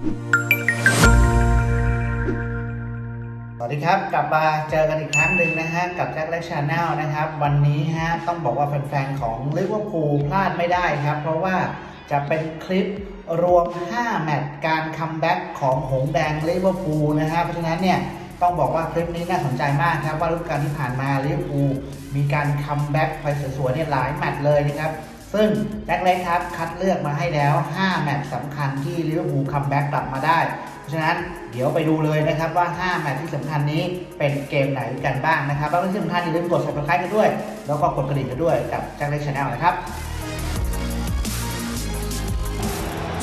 สวัสดีครับ กลับมาเจอกันอีกครั้งหนึ่งนะฮะ กับแจ็คและชาแนลนะครับ วันนี้ฮะ ต้องบอกว่าแฟนๆ ของลิเวอร์พูลพลาดไม่ได้ครับ เพราะว่าจะเป็นคลิปรวม 5 แมตช์การคัมแบ็กของหงแดงลิเวอร์พูลนะฮะเพราะฉะนั้นเนี่ยต้องบอกว่าคลิปนี้น่าสนใจมากครับว่าฤดูกาลที่ผ่านมาลิเวอร์พูลมีการคัมแบ็กไปสวยๆเนี่ยหลายแมตช์เลยนะครับ ซึ่งแจ็คเล็กครับคัดเลือกมาให้แล้ว 5 แมตช์สำคัญที่ลิเวอร์พูลคัมแบ็กกลับมาได้ เพราะฉะนั้นเดี๋ยวไปดูเลยนะครับว่า 5 แมตช์ที่สำคัญนี้เป็นเกมไหนกันบ้างนะครับ แล้วที่สำคัญอย่าลืมกด subscribe กันด้วย แล้วก็กดกระดิ่งกันด้วยกับแจ็คเล็กชาแนลนะครับ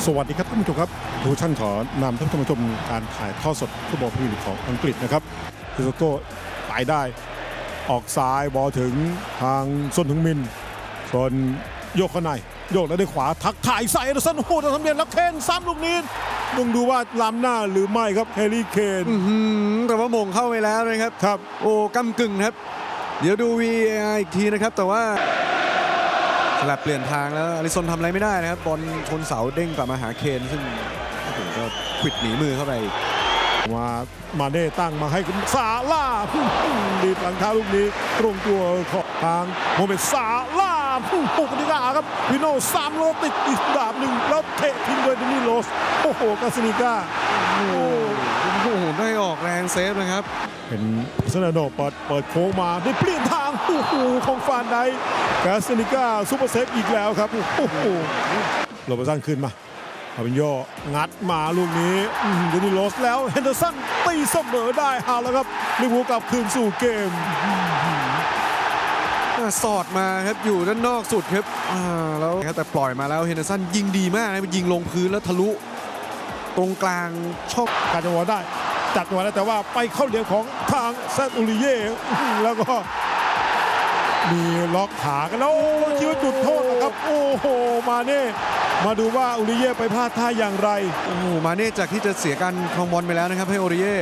สวัสดีครับท่านผู้ชมครับทูชั่นขอนำท่านผู้ชมการถ่ายทอดสดฟุตบอลพรีเมียร์ลีกของอังกฤษนะครับซิโซโก้ไปได้ ออกซ้ายบอลถึงทางส้นถึงมินส่วน โยกเข้าใน โยกแล้วได้ขวาทักถ่ายใส่เอเดอร์สันโอ้โหทำเนียนแล้วเคนซ้ำลูกนี้ต้องดูว่าล้ำหน้าหรือไม่ครับแฮร์รี่เคนอื้อหือแต่ว่าโมงเข้าไปแล้วนะครับครับ โอ้กำกึ่งครับ เดี๋ยวดู VAR อีกทีนะครับ แต่ว่าสลับเปลี่ยนทางแล้วอลิซอนทำอะไรไม่ได้นะครับบอลชนเสาเด้งกลับมาหาเคนซึ่งโอ้โหก็ขวิดหนีมือเข้าไปมามาเน่ตั้งมาให้คุณซาล่าดีดหลังเท้าลูกนี้ตรงตัวของทางโมเมดซาล่า ปุกนิกาครับพิโน่สามโลติดอีกดาบหนึ่งแล้วเตะทิ้งโดยเดนิโลสโอ้โหกาสนิก้าโอ้โหโอ้โหได้ออกแรงเซฟนะครับ เป็นเซนาโนเปิดเปิดโค้งมาได้เปลี่ยนทางโอ้โหของฟานไดกาสนิก้าซูเปอร์เซฟอีกแล้วครับโอ้โหโรเบร์ตสันขึ้นมาอาวินโยงัดมาลูกนี้อื้อหือเดนิโลสแล้วเฮนเดอร์สันตีเสมอได้เอาแล้วครับลิเวอร์พูลกลับคืนสู่เกมอ่า สอดมาครับอยู่ด้านนอกสุดครับอ่าแล้วครับแต่ปล่อยมาแล้วเฮนเดอร์สันยิงดีมากนะยิงลงพื้นแล้วทะลุ ตรงกลางชอบการจังหวะได้ จัดจังหวะได้แต่ว่าไปเข้าเหลี่ยมของทางแซดอุริเย่อื้อหือแล้วก็มีล็อกขากันแล้วโอ้คิดว่าจุดโทษนะครับ โอ้โห มาเน่ มาดูว่าอุริเย่ไปพลาดท่าอย่างไร โอ้โห มาเน่จากที่จะเสียการครองบอลไปแล้วนะครับให้โอริเย่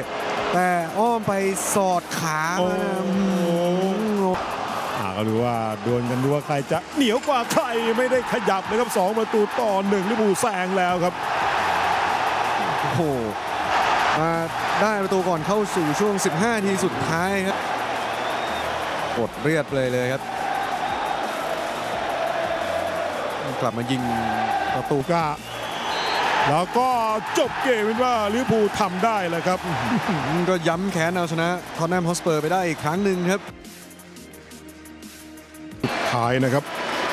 แต่อ้อมไปสอดขาโอ้มาอืม อ่าก็ดูว่าดวลกันดูว่าใครจะเหนียวกว่าใครไม่ได้ขยับเลยครับสองประตูต่อหนึ่งลิเวอร์พูลแซงแล้วครับ โอ้โหมาได้ประตูก่อนเข้าสู่ช่วง 15 ทีสุดท้ายครับกดเรียบเลยเลยครับ กลับมายิงประตูตูก้าแล้วก็จบเกมเป็นว่าลิเวอร์พูลทำได้แล้วครับ ก็ย้ำแค้นเอาชนะทอนแนมฮอสเปอร์ไปได้อีกครั้งหนึ่งครับ ท้ายนะครับ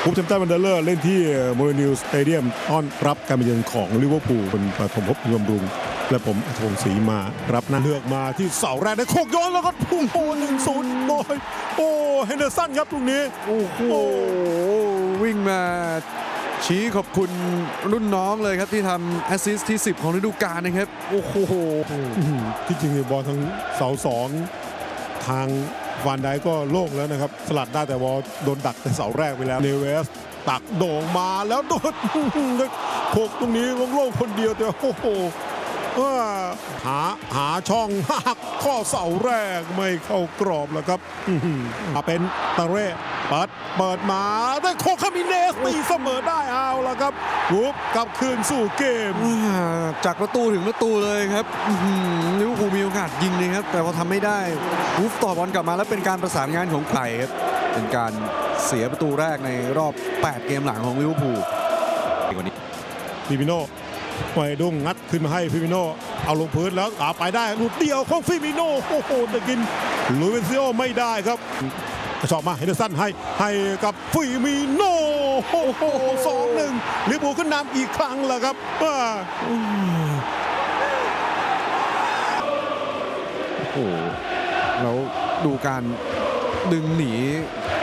ภูมิแชมป์ตันวันเดอร์เลอร์เล่นที่โมเรนิวสเตเดียมต้อนรับการมาเยือนของลิเวอร์พูลเป็นปฐมภพรวมรุงและผมอัธพงศ์ศรีมารับหน้าเลือกมาที่เสาแรกได้โคกย้อนแล้วก็พุ่งโหหนึ่งศูนย์โดยโอ้เฮนเดอร์สันครับตรงนี้ โอ้โหวิ่งมาชี้ขอบคุณรุ่นน้องเลยครับที่ทำแอสซิสต์ที่ 10 ของฤดูกาลนะครับ โอ้โหอื้อหือที่จริงบอลทางเสาสองทาง วานไดก็โล่งแล้วนะครับ สลัดได้แต่วอลโดนดักแต่เสาแรกไปแล้วเนเวส ตักโด่งมาแล้วโดนโขกตรงนี้โล่งๆคนเดียวแต่โอ้โหหาหาช่องหักข้อเสาแรกไม่เข้ากรอบแล้วครับอื้อหือมาเป็นตะเร่ ปิดเปิดมาได้โคคามิเนสตีเสมอได้เอาแล้วครับวุบกลับคืนสู่เกมอ่าจากประตูถึงประตูเลยครับอื้อหือลิเวอร์พูลมีโอกาสยิงเลยครับ แต่พอทำไม่ได้วูฟต่อบอลกลับมาแล้วเป็นการประสานงานของไก่ครับเป็นการเสียประตูแรกในรอบ 8 เกมหลังของลิเวอร์พูลวันนี้ฟิมิโน่ปล่อยดุ้งงัดขึ้นมาให้ฟิมิโน่เอาลงพื้นแล้วอาไปได้หลุดเดียวของฟิมิโน่โอ้โหแต่กินลุยเวนซิโอไม่ได้ครับ กระชอกมาเฮนเดอร์สันให้ให้กับฟิมิโน่โอ้โหสองหนึ่งลิเวอร์พูลขึ้นนำอีกครั้งแล้วครับว่าโอ้โหแล้วดูการดึงหนี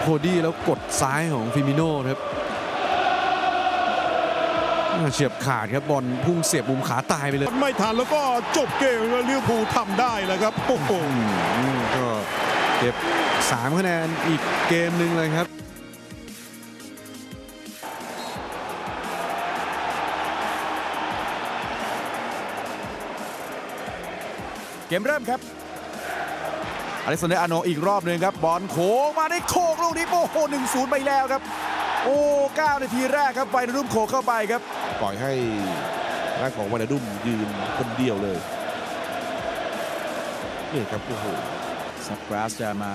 โคดี้แล้วกดซ้ายของฟิมิโน่ครับอ่าเฉียบขาดครับบอลพุ่งเสียบมุมขาตายไปเลย ไม่ทันแล้วก็จบเกมแล้วลิเวอร์พูลทำได้แล้วครับโอ้โหอืมก็ เก็บ 3 คะแนนอีกเกมหนึ่งเลยครับเกมเริ่มครับอเล็กซานเดอร์อาร์โนอีกรอบหนึ่งครับ บอลโค้งมาได้โคกลูกนี้โอ้โหหนึ่งศูนย์ไปแล้วครับ โอ้เก้านาทีแรกครับไฟนรุ่มโขกเข้าไปครับ ปล่อยให้ด้านของวานาดุมยืนคนเดียวเลย นี่ครับโอ้โห ซับกราสจะมา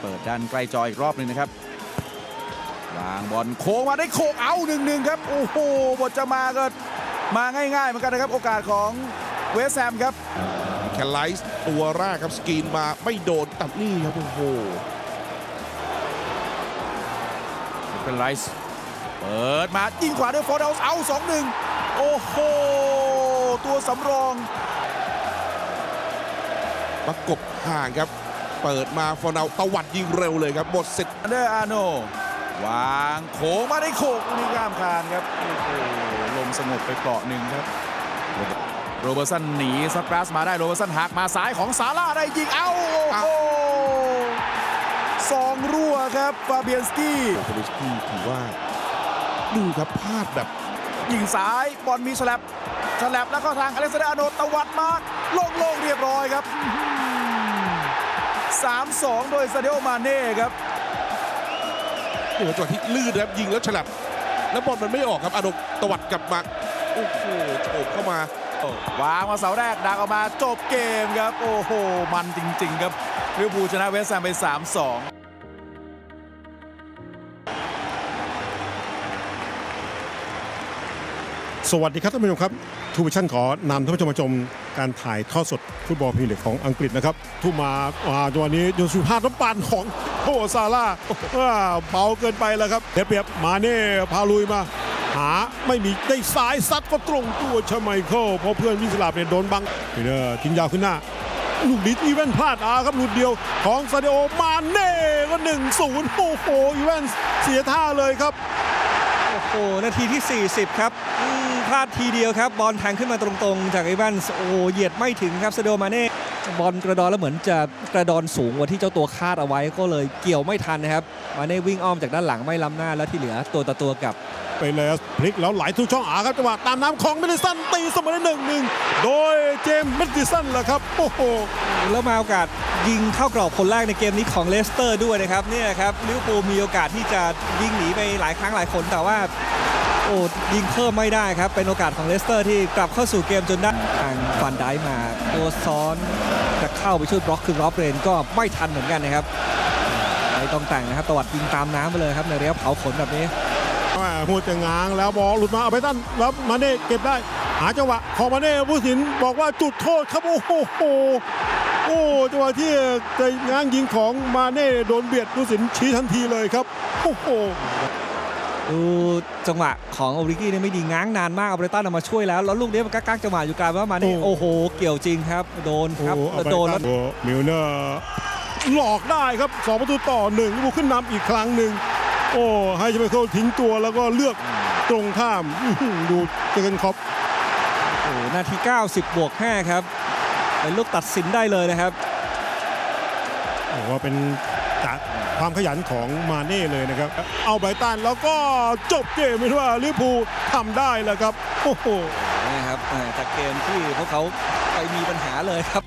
เปิดด้านใกล้จออีกรอบหนึ่งนะครับวางบอลโค้งมาได้โค้งเอาหนึ่งหนึ่งครับ โอ้โหบทจะมาก็มาง่ายๆเหมือนกันนะครับ โอกาสของเวสต์แฮมครับแคลไลส์ตัวแรกครับสกรีนมาไม่โดนตัดนี่ครับ โอ้โหเป็นไรส์เปิดมายิงขวาด้วยฟอร์ดเอาสองหนึ่งโอ้โห ตัวสำรองประกบห่างครับ เปิดมาฟอร์นาลตวัดยิงเร็วเลยครับหมดสิทธิ์อันเดอร์อาโนวางโค้งมาได้โค้งลูกนี่ข้ามคานครับโอ้โหลมสงบไปเปราะหนึ่งครับ โรเบอร์สันหนีซักกราสมาได้โรเบอร์สันหักมาซ้ายของซาร่าได้ยิงเอ้าโอ้โหสองรั่วครับฟาเบียนสกี้โคลิสกี้ถือว่าดูครับพลาดแบบยิงซ้ายบอลมีฉลับฉลับแล้วเข้าทางอเล็กซานเดอร์อาโนตวัดมาโล่งๆเรียบร้อยครับ สามสองโดยซาเดโอมาเน่ครับโอ้โหจังหวะที่ลื่นนะครับยิงแล้วฉลับ แล้วบอลมันไม่ออกครับอานงตวัดกลับมาโอ้โหโฉบเข้ามาวางมาเสาแรกดักออกมาจบเกมครับ โอ้โห มันจริง ๆ ครับลิเวอร์พูลชนะเวสต์แฮมไป 3-2 สวัสดีครับท่านผู้ชมครับทูวิชั่นขอนำท่านผู้ชมมาชมการถ่ายทอดสดฟุตบอลพรีเมียร์ลีกของอังกฤษนะครับทุกมาอ่าจังหวะนี้โยนสุภาพน้ำปั่นของโคซาร่าอ่าเบาเกินไปแล้วครับเดยเปรียบมาเน่พาลุยมาหาไม่มีได้ซ้ายซัดก็ตรงตัวชไมเคิลเพราะเพื่อนวิสลับเนี่ยโดนบังเนอะทิ้งยาวขึ้นหน้าลูกดิสอีเวนพลาดอาครับหลุดเดียวของซาเดโอมาเน่ก็1 0โอ้โหอีเวนเสียท่าเลยครับโอ้โหนาทีที่ 40 ครับ พลาดทีเดียวครับ บอลแทงขึ้นมาตรงๆ จากไอวันส์โอ้โหเหยียดไม่ถึงครับซาโดมาเน่บอลกระดอนแล้วเหมือนจะกระดอนสูงกว่าที่เจ้าตัวคาดเอาไว้ก็เลยเกี่ยวไม่ทันนะครับ มาเน่วิ่งอ้อมจากด้านหลังไม่ล้ำหน้าแล้วที่เหลือตัวต่อตัวกับไปเลยพลิกแล้วไหลทุกช่องอาครับจังหวะตามน้ำของเมดิสันตีเสมอได้หนึ่งหนึ่งโดยเจมส์เมดิสันแหละครับโอ้โหแล้วมาโอกาสยิงเข้ากรอบคนแรกในเกมนี้ของเลสเตอร์ด้วยนะครับเนี่ยครับลิเวอร์พูลมีโอกาสที่จะยิงหนีไปหลายครั้งหลายคนแต่ว่า โอ้ยิงเพิ่มไม่ได้ครับ เป็นโอกาสของเลสเตอร์ที่กลับเข้าสู่เกมจนได้ทางฟันได้มาตัวซ้อนจะเข้าไปช่วยบล็อกคือรอบเรนก็ไม่ทันเหมือนกันนะครับไม่ต้องแต่งนะครับตวัดยิงตามน้ำไปเลยครับในระยะเผาขนแบบนี้หัวจะง้างแล้วบอลหลุดมาเอาไปตั้นแล้วมาเน่เก็บได้ หาจังหวะของมาเน่ผู้สินบอกว่าจุดโทษครับโอ้โหโอ้จังหวะที่จะง้างยิงของมาเน่โดนเบียดผู้สินชี้ทันทีเลยครับโอ้โห ดูจังหวะของโอริกี้เนี่ยไม่ดีง้างนานมากเอาเบรตันเอามาช่วยแล้ว แล้วลูกนี้มันกักๆจังหวะอยู่กลางว่ามานี่โอ้โอ้โหเกี่ยวจริงครับ โดนครับโอ้เอาแล้วไปโดนแล้วตั้งโอ้มิลเนอร์หลอกได้ครับสองประตูต่อหนึ่งลิเวอร์พูลขึ้นนำอีกครั้งหนึ่งโอ้ให้จะไปเข้าทิ้งตัวแล้วก็เลือกตรงข้ามอื้อหือดูเจอกันครอปโอ้โหนาที 90 บวก 5 ครับเป็นลูกตัดสินได้เลยนะครับบอกว่าเป็น จากความขยันของมาเน่เลยนะครับ เอาไบรตันแล้วก็จบเกมไม่ว่าลิเวอร์พูลทำได้แล้วครับโอ้โหนะครับอ่าจากเกมที่พวกเขาไปมีปัญหาเลยครับ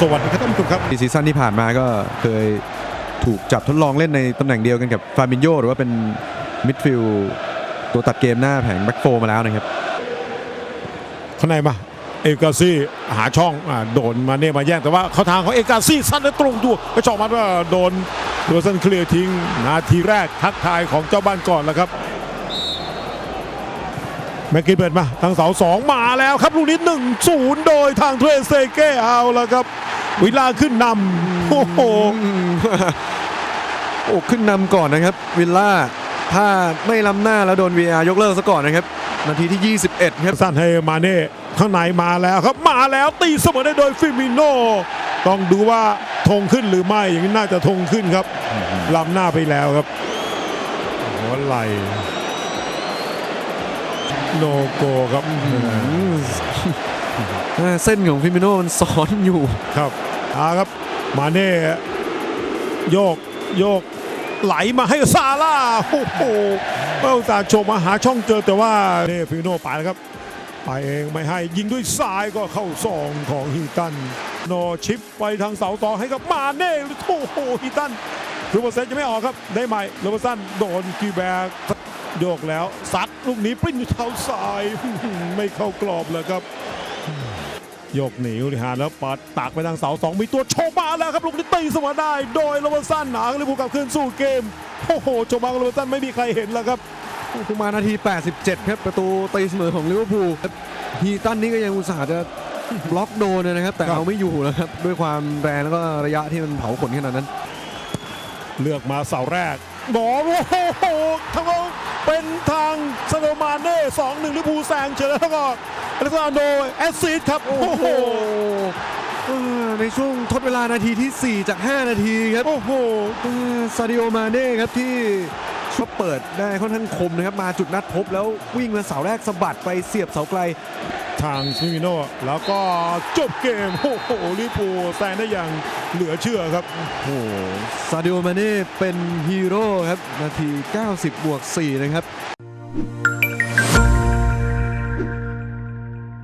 สวัสดีครับท่านผู้ชมครับซีซั่นที่ผ่านมาก็เคยถูกจับทดลองเล่นในตำแหน่งเดียวกันกับฟาบินโยหรือว่าเป็นมิดฟิลด์ตัวตัดเกมหน้าแผงแบ็กโฟมาแล้วนะครับข้างในมา เอกาซี่หาช่องอโดนมาเน่มาแย่งแต่ว่าเขาทางของเอกาซี่สั้นและตรงตัวไปช่อมันว่าโดนโดนสันเคลียร์ทิ้งนาทีแรกทักทายของเจ้าบ้านก่อนแล้วครับแม็กกินเปิดมาทางเสาสองมาแล้วครับลูกนี้หนึ่งศูนย์โดยทางเทรเซเก้เอาแล้วครับ วิลาขึ้นนำโอ้โหโอ้ขึ้นนำก่อนนะครับ วิลล่าถ้าไม่ล้ำหน้าแล้วโดน VR ยกเลิกซะก่อนนะครับ นาทีที่ 21 ครับสั้นให้มาเน่ข้างในมาแล้วครับมาแล้วตีเสมอได้โดยฟิมิโนต้องดูว่าธงขึ้นหรือไม่อย่างนี้น่าจะธงขึ้นครับล้ำหน้าไปแล้วครับหัวไหลโนโกครับอ่าเส้นของฟิมิโนมันซ้อนอยู่ครับอาครับมาเน่โยกโยกไหลมาให้ซาร่าโอ้โห เป้าตาโฉบมาหาช่องเจอแต่ว่าเนฟิโนไปแล้วครับ ไปเองไม่ให้ยิงด้วยซ้ายก็เข้าซองของฮีตัน โนชิปไปทางเสาต่อให้กับมาเน่โอ้โหฮีตันลูเปอร์เซนจะไม่ออกครับ ได้ใหม่โรเบอร์สันโดนกีแบกโยกแล้วซัดลูกนี้ปริ้นอยู่เท้าซ้ายไม่เข้ากรอบเลยครับโยกหนีอุริหารแล้วปัดตักไปทางเสาสองมีตัวโชมาแล้วครับลูกนี้ตีเสมอได้ โดยโรเบอร์สันหนังลิเวอร์พูกลับคืนสู่เกม โอ้โหโจมาโรเบอร์สันไม่มีใครเห็นแล้วครับทุกมานาที 87 ครับ ประตูตีเสมอของลิเวอร์พูลครับฮีตันนี่ก็ยังอุตส่าห์จะบล็อกโดนนะครับ แต่ครับเอาไม่อยู่แล้วครับ ด้วยความแรงแล้วก็ระยะที่มันเผาขนขนาดนั้น เลือกมาเสาแรกบอลโอ้โหทั้งเอาเป็นทางซาโดมาเน่สองหนึ่งลิเวอร์พูลแซงเฉยแล้วก็อเล็กซานโดแอสซิดครับ โอ้โหเออ ในช่วงทดเวลานาทีที่ 4 จาก 5 นาทีครับ โอ้โหเออซาดิโอมาเน่ครับที่ชอบเปิดได้ค่อนข้างคมนะครับ มาจุดนัดพบแล้ววิ่งมาเสาแรกสะบัดไปเสียบเสาไกล ทางซิมิโนแล้วก็จบเกม โอ้โหลิเวอร์พูลแซงได้อย่างเหลือเชื่อครับ โอ้โหซาดิโอมาเน่เป็นฮีโร่ครับ นาที 90 บวก 4 นะครับ